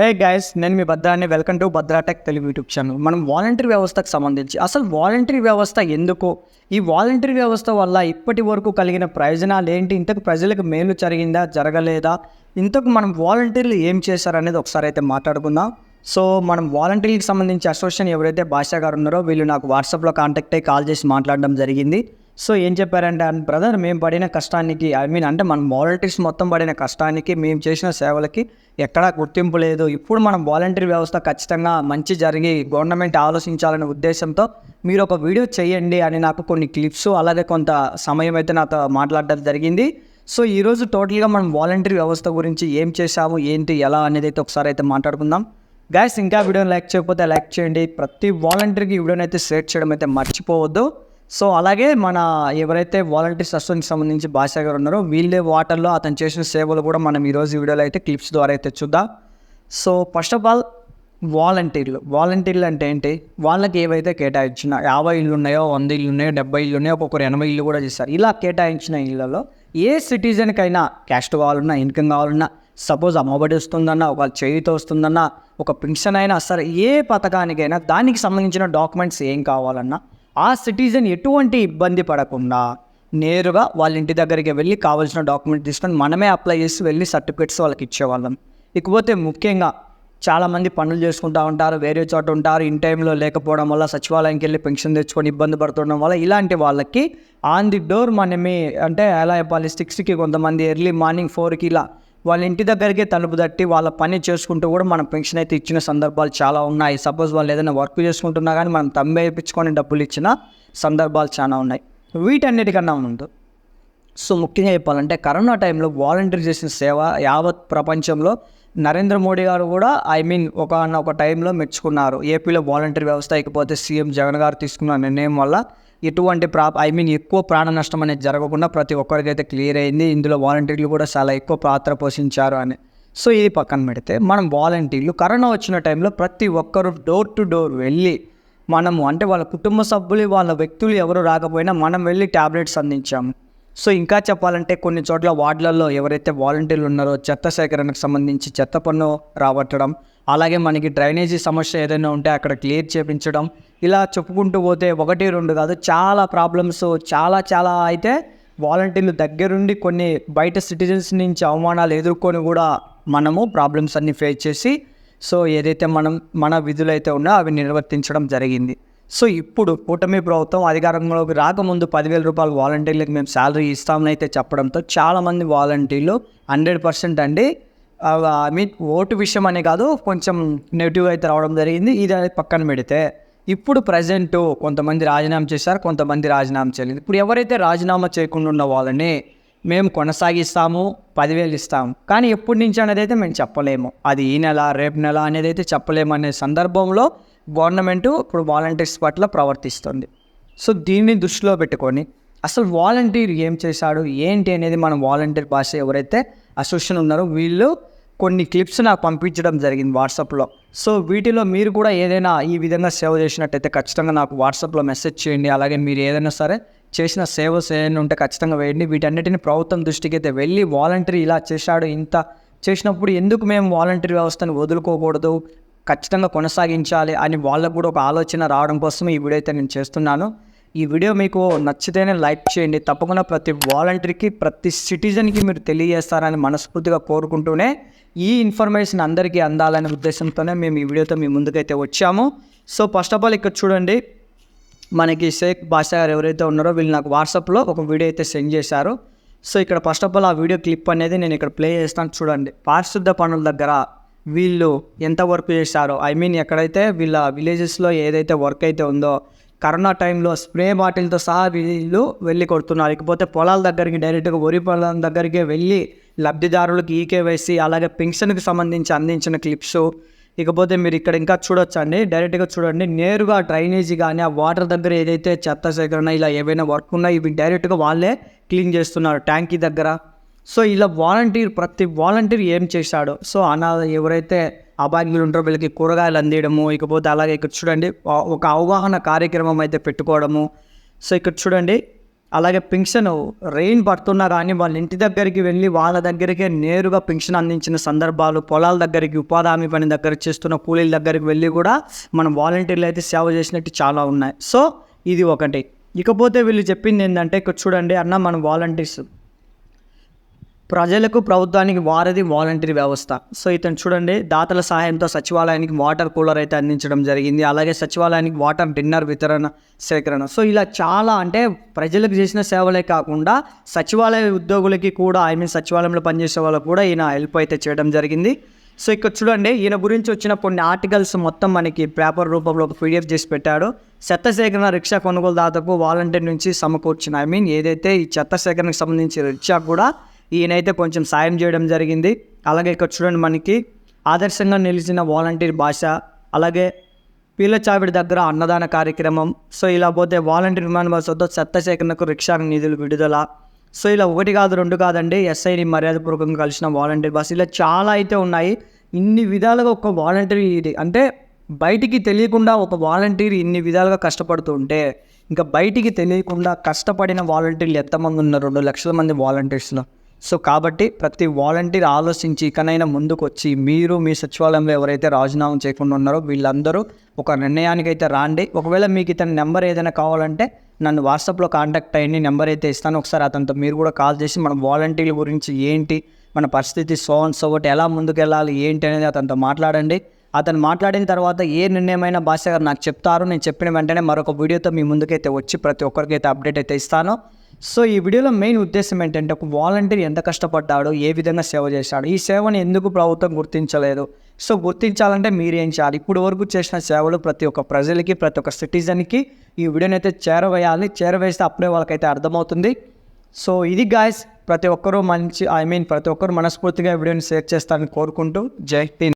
హే guys నేను మీ భద్రాన్ని welcome to BhadraTech Telugu YouTube channel మనం వాలంటరీ వ్యవస్థకు సంబంధించి అసలు వాలంటరీ వ్యవస్థ ఎందుకు? ఈ వాలంటరీ వ్యవస్థ వల్ల ఇప్పటి వరకు కలిగిన ప్రయోజనాలు ఏంటి? ఇంతకు ప్రజలకు మేలు జరిగిందా జరగలేదా? ఇంతకు మనం వాలంటీర్లు ఏం చేశారనేది ఒకసారి అయితే మాట్లాడుకుందాం. సో మనం వాలంటీర్కి సంబంధించి అసోసియేషన్ ఎవరైతే భాషా గారు ఉన్నారో వీళ్ళు నాకు వాట్సాప్లో కాంటాక్ట్ అయ్యి కాల్ చేసి మాట్లాడడం జరిగింది. సో ఏం చెప్పారంటే బ్రదర్ మేము పడిన కష్టానికి ఐ మీన్ అంటే మన వాలంటీర్స్ మొత్తం పడిన కష్టానికి మేము చేసిన సేవలకి ఎక్కడా గుర్తింపు లేదు. ఇప్పుడు మనం వాలంటీర్ వ్యవస్థ ఖచ్చితంగా మంచి జరిగి గవర్నమెంట్ ఆలోచించాలనే ఉద్దేశంతో మీరు ఒక వీడియో చేయండి అని నాకు కొన్ని క్లిప్స్ అలాగే కొంత సమయం అయితే నాతో మాట్లాడడం జరిగింది. సో ఈరోజు టోటల్గా మనం వాలంటీర్ వ్యవస్థ గురించి ఏం చేసాము ఏంటి ఎలా అనేది అయితే ఒకసారి అయితే మాట్లాడుకుందాం. గాయస్ ఇంకా వీడియోని లైక్ చేయకపోతే లైక్ చేయండి. ప్రతి వాలంటీర్కి వీడియోని అయితే షేర్ చేయడం అయితే మర్చిపోవద్దు. సో అలాగే మన ఎవరైతే వాలంటీర్స్ అసోసియేషన్కి సంబంధించి భాష గారు ఉన్నారో వీళ్ళే వాటర్లో అతను చేసిన సేవలు కూడా మనం ఈరోజు వీడియోలో అయితే క్లిప్స్ ద్వారా అయితే చూద్దాం. సో ఫస్ట్ ఆఫ్ ఆల్ వాలంటీర్లు. వాలంటీర్లు అంటే ఏంటి? వాళ్ళకి ఏవైతే కేటాయించిన యాభై ఇళ్ళు ఉన్నాయో వంద ఇళ్ళు ఉన్నాయో డెబ్బై ఇళ్ళు ఉన్నాయో ఒక్కొక్కరు ఎనభై ఇళ్ళు కూడా చేస్తారు ఇలా కేటాయించిన ఇళ్ళలో ఏ సిటిజన్కైనా క్యాస్ట్ కావాలన్నా ఇన్కమ్ కావాలన్నా సపోజ్ అమ్మఒడి వస్తుందన్నా ఒక చేయితో వస్తుందన్నా ఒక పెన్షన్ అయినా సరే ఏ పథకానికైనా దానికి సంబంధించిన డాక్యుమెంట్స్ ఏం కావాలన్నా ఆ సిటిజన్ ఎటువంటి ఇబ్బంది పడకుండా నేరుగా వాళ్ళ ఇంటి దగ్గరికి వెళ్ళి కావాల్సిన డాక్యుమెంట్ తీసుకొని మనమే అప్లై చేసి వెళ్ళి సర్టిఫికేట్స్ వాళ్ళకి ఇచ్చేవాళ్ళం. ఇకపోతే ముఖ్యంగా చాలామంది పనులు చేసుకుంటూ ఉంటారు వేరే చోట ఉంటారు ఇన్ టైంలో లేకపోవడం వల్ల సచివాలయంకి వెళ్ళి పెన్షన్ తెచ్చుకొని ఇబ్బంది పడుతుండడం వల్ల ఇలాంటి వాళ్ళకి ఆన్ ది డోర్ మనమే అంటే ఎలా చెప్పాలి సిక్స్కి కొంతమంది ఎర్లీ మార్నింగ్ ఫోర్కి ఇలా వాళ్ళ ఇంటి దగ్గరికే తలుపు తట్టి వాళ్ళ పని చేసుకుంటూ కూడా మనం పెన్షన్ అయితే ఇచ్చిన సందర్భాలు చాలా ఉన్నాయి. సపోజ్ వాళ్ళు ఏదైనా వర్క్ చేసుకుంటున్నా కానీ మనం తమ్మే వేయించుకొని డబ్బులు ఇచ్చిన సందర్భాలు చాలా ఉన్నాయి. వీటన్నిటికన్నా ముందు సో ముఖ్యంగా చెప్పాలంటే కరోనా టైంలో వాలంటీర్ చేసిన సేవ యావత్ ప్రపంచంలో నరేంద్ర మోడీ గారు కూడా ఐ మీన్ ఒక ఒక టైంలో మెచ్చుకున్నారు. ఏపీలో వాలంటీర్ వ్యవస్థ ఇకపోతే సీఎం జగన్ గారు తీసుకున్న నిర్ణయం వల్ల ఎటువంటి ప్రా ఐ మీన్ ఎక్కువ ప్రాణ నష్టం అనేది జరగకుండా ప్రతి ఒక్కరికైతే క్లియర్ అయింది. ఇందులో వాలంటీర్లు కూడా చాలా ఎక్కువ పాత్ర పోషించారు అని. సో ఇది పక్కన పెడితే మనం వాలంటీర్లు కరోనా వచ్చిన టైంలో ప్రతి ఒక్కరు డోర్ టు డోర్ వెళ్ళి మనము అంటే వాళ్ళ కుటుంబ సభ్యులు వాళ్ళ వ్యక్తులు ఎవరు రాకపోయినా మనం వెళ్ళి ట్యాబ్లెట్స్ అందించాము. సో ఇంకా చెప్పాలంటే కొన్ని చోట్ల వార్డులలో ఎవరైతే వాలంటీర్లు ఉన్నారో చెత్త సేకరణకు సంబంధించి చెత్త పన్ను రాబట్టడం అలాగే మనకి డ్రైనేజీ సమస్య ఏదైనా ఉంటే అక్కడ క్లియర్ చేపించడం ఇలా చెప్పుకుంటూ పోతే ఒకటి రెండు కాదు చాలా ప్రాబ్లమ్స్ చాలా చాలా అయితే వాలంటీర్లు దగ్గరుండి కొన్ని బయట సిటిజన్స్ నుంచి అవమానాలు ఎదుర్కొని కూడా మనము ప్రాబ్లమ్స్ అన్ని ఫేస్ చేసి సో ఏదైతే మనం మన విధులు అయితే ఉన్నా అవి నిర్వర్తించడం జరిగింది. సో ఇప్పుడు కూటమి ప్రభుత్వం అధికారంలోకి రాకముందు పదివేల రూపాయలు వాలంటీర్లకు మేము శాలరీ ఇస్తామని అయితే చెప్పడంతో చాలామంది వాలంటీర్లు హండ్రెడ్ పర్సెంట్ అండి. ఐ మీన్ ఓటు విషయం అనే కాదు కొంచెం నెగిటివ్ అయితే రావడం జరిగింది. ఇది అనేది పక్కన పెడితే ఇప్పుడు ప్రజెంట్ కొంతమంది రాజీనామా చేశారు కొంతమంది రాజీనామా చేయలేదు. ఇప్పుడు ఎవరైతే రాజీనామా చేయకుండా ఉన్న వాళ్ళని మేము కొనసాగిస్తాము పదివేలు ఇస్తాము. కానీ ఎప్పటి నుంచి అనేది అయితే మేము చెప్పలేము. అది ఈ నెల రేపు నెల అనేది అయితే చెప్పలేము అనే సందర్భంలో గవర్నమెంట్ ఇప్పుడు వాలంటీర్స్ పట్ల ప్రవర్తిస్తుంది. సో దీన్ని దృష్టిలో పెట్టుకొని అసలు వాలంటీర్ ఏం చేశాడు ఏంటి అనేది మనం వాలంటీర్ భాష ఎవరైతే అసోసియేషన్ ఉన్నారో వీళ్ళు కొన్ని క్లిప్స్ నాకు పంపించడం జరిగింది వాట్సాప్లో. సో వీటిలో మీరు కూడా ఏదైనా ఈ విధంగా సేవ చేసినట్టయితే ఖచ్చితంగా నాకు వాట్సాప్లో మెసేజ్ చేయండి. అలాగే మీరు ఏదైనా సరే చేసిన సేవస్ ఏదైనా ఉంటే ఖచ్చితంగా వేయండి. వీటన్నిటిని ప్రభుత్వం దృష్టికి అయితే వెళ్ళి వాలంటీర్ ఇలా చేశాడు ఇంత చేసినప్పుడు ఎందుకు మేము వాలంటీర్ వ్యవస్థను వదులుకోకూడదు? ఖచ్చితంగా కొనసాగించాలి అని వాళ్ళకు కూడా ఒక ఆలోచన రావడం కోసం ఈ వీడియో అయితే నేను చేస్తున్నాను. ఈ వీడియో మీకు నచ్చితేనే లైక్ చేయండి. తప్పకుండా ప్రతి వాలంటీర్కి ప్రతి సిటిజన్కి మీరు తెలియజేస్తారని మనస్ఫూర్తిగా కోరుకుంటూనే ఈ ఇన్ఫర్మేషన్ అందరికీ అందాలనే ఉద్దేశంతోనే మేము ఈ వీడియోతో మీ ముందుకైతే వచ్చాము. సో ఫస్ట్ ఆఫ్ ఆల్ ఇక్కడ చూడండి. మనకి షేక్ బాషా గారు ఎవరైతే ఉన్నారో వీళ్ళు నాకు వాట్సాప్లో ఒక వీడియో అయితే సెండ్ చేశారు. సో ఇక్కడ ఫస్ట్ ఆఫ్ ఆల్ ఆ వీడియో క్లిప్ అనేది నేను ఇక్కడ ప్లే చేస్తాను చూడండి. పారిశుద్ధ పనుల దగ్గర వీళ్ళు ఎంత వర్క్ చేశారో ఐ మీన్ ఎక్కడైతే వీళ్ళ విలేజెస్లో ఏదైతే వర్క్ అయితే ఉందో కరోనా టైంలో స్ప్రే బాటిల్తో సహా వీళ్ళు వెళ్ళి కొడుతున్నారు. ఇకపోతే పొలాల దగ్గరికి డైరెక్ట్గా వరి పొలం దగ్గరికి వెళ్ళి లబ్ధిదారులకు ఈకేవైసీ అలాగే పెన్షన్కి సంబంధించి అందించిన క్లిప్స్. ఇకపోతే మీరు ఇక్కడ ఇంకా చూడొచ్చు అండి డైరెక్ట్గా చూడండి. నేరుగా డ్రైనేజీ కానీ ఆ వాటర్ దగ్గర ఏదైతే చెత్త సేకరణ ఇలా ఏవైనా వర్క్ ఉన్నా ఇవి డైరెక్ట్గా వాళ్ళే క్లీన్ చేస్తున్నారు ట్యాంకీ దగ్గర. సో ఇలా వాలంటీర్ ప్రతి వాలంటీర్ ఏం చేశాడు? సో అనాథ ఎవరైతే అభాగ్యులు ఉంటారో వీళ్ళకి కూరగాయలు అందియడము ఇకపోతే అలాగే ఇక్కడ చూడండి ఒక అవగాహన కార్యక్రమం అయితే పెట్టుకోవడము. సో ఇక్కడ చూడండి అలాగే పెన్షన్ రెయిన్ పడుతున్నా కానీ వాళ్ళ ఇంటి దగ్గరికి వెళ్ళి వాళ్ళ దగ్గరికే నేరుగా పెన్షన్ అందించిన సందర్భాలు పొలాల దగ్గరికి ఉపాధి హామీ పని దగ్గర చేస్తున్న కూలీల దగ్గరికి వెళ్ళి కూడా మనం వాలంటీర్లు అయితే సేవ చేసినట్టు చాలా ఉన్నాయి. సో ఇది ఒకటి. ఇకపోతే వీళ్ళు చెప్పింది ఏంటంటే ఇక్కడ చూడండి అన్న మన వాలంటీర్స్ ప్రజలకు ప్రభుత్వానికి వారధి వాలంటీర్ వ్యవస్థ. సో ఇతను చూడండి దాతల సహాయంతో సచివాలయానికి వాటర్ కూలర్ అయితే అందించడం జరిగింది. అలాగే సచివాలయానికి వాటర్ డిన్నర్ వితరణ సేకరణ. సో ఇలా చాలా అంటే ప్రజలకు చేసిన సేవలే కాకుండా సచివాలయ ఉద్యోగులకి కూడా ఐ మీన్ సచివాలయంలో పనిచేసే వాళ్ళకు కూడా ఈయన హెల్ప్ అయితే చేయడం జరిగింది. సో ఇక్కడ చూడండి ఈయన గురించి వచ్చిన కొన్ని ఆర్టికల్స్ మొత్తం మనకి పేపర్ రూపంలో ఒక పీడిఎఫ్ చేసి పెట్టాడు. చెత్త సేకరణ రిక్షా కొనుగోలుదాతకు వాలంటీర్ నుంచి సమకూర్చిన ఐ మీన్ ఏదైతే ఈ చెత్త సేకరణకు సంబంధించి రిక్షా కూడా ఈయనైతే కొంచెం సాయం చేయడం జరిగింది. అలాగే ఇక్కడ చూడండి మనకి ఆదర్శంగా నిలిచిన వాలంటీర్ భాష అలాగే పీల చావిడి దగ్గర అన్నదాన కార్యక్రమం సో ఇలా పోతే వాలంటీర్ విమాన బస్సుతో చెత్త సేకరణకు రిక్షా నిధులు విడుదల. సో ఇలా ఒకటి కాదు రెండు కాదండి ఎస్ఐని మర్యాదపూర్వకంగా కలిసిన వాలంటీర్ బస్ ఇలా చాలా అయితే ఉన్నాయి. ఇన్ని విధాలుగా ఒక వాలంటీర్ ఇది అంటే బయటికి తెలియకుండా ఒక వాలంటీర్ ఇన్ని విధాలుగా కష్టపడుతూ ఉంటే ఇంకా బయటికి తెలియకుండా కష్టపడిన వాలంటీర్లు ఎంతమంది ఉన్నారు? రెండు లక్షల మంది వాలంటీర్స్లో. సో కాబట్టి ప్రతి వాలంటీర్ ఆలోచించి ఇకనైనా ముందుకు వచ్చి మీరు మీ సచివాలయంలో ఎవరైతే రాజీనామా చేయకుండా ఉన్నారో వీళ్ళందరూ ఒక నిర్ణయానికి అయితే రాండి. ఒకవేళ మీకు ఇతని నెంబర్ ఏదైనా కావాలంటే నన్ను వాట్సాప్లో కాంటాక్ట్ అయ్యండి. నెంబర్ అయితే ఇస్తాను. ఒకసారి అతనితో మీరు కూడా కాల్ చేసి మన వాలంటీర్ల గురించి ఏంటి మన పరిస్థితి సో అండ్ సో ఒకటి ఎలా ముందుకెళ్ళాలి ఏంటి అనేది అతనితో మాట్లాడండి. అతను మాట్లాడిన తర్వాత ఏ నిర్ణయమైన భాష గారు నాకు చెప్తారు. నేను చెప్పిన వెంటనే మరొక వీడియోతో మీ ముందుకైతే వచ్చి ప్రతి ఒక్కరికైతే అప్డేట్ అయితే ఇస్తాను. సో ఈ వీడియోలో మెయిన్ ఉద్దేశం ఏంటంటే ఒక వాలంటీర్ ఎంత కష్టపడ్డాడో ఏ విధంగా సేవ చేశాడు. ఈ సేవను ఎందుకు ప్రభుత్వం గుర్తించలేదు? సో గుర్తించాలంటే మీరేం చేయాలి? ఇప్పుడు వరకు చేసిన సేవలు ప్రతి ఒక్క ప్రజలకి ప్రతి ఒక్క సిటిజన్కి ఈ వీడియోని అయితే చేరవేయాలి. చేరవేస్తే అప్పుడే వాళ్ళకైతే అర్థమవుతుంది. సో ఇది గాయస్ ప్రతి ఒక్కరూ మంచి ఐ మీన్ ప్రతి ఒక్కరు మనస్ఫూర్తిగా ఈ వీడియోని షేర్ చేస్తారని కోరుకుంటూ జై హింద్.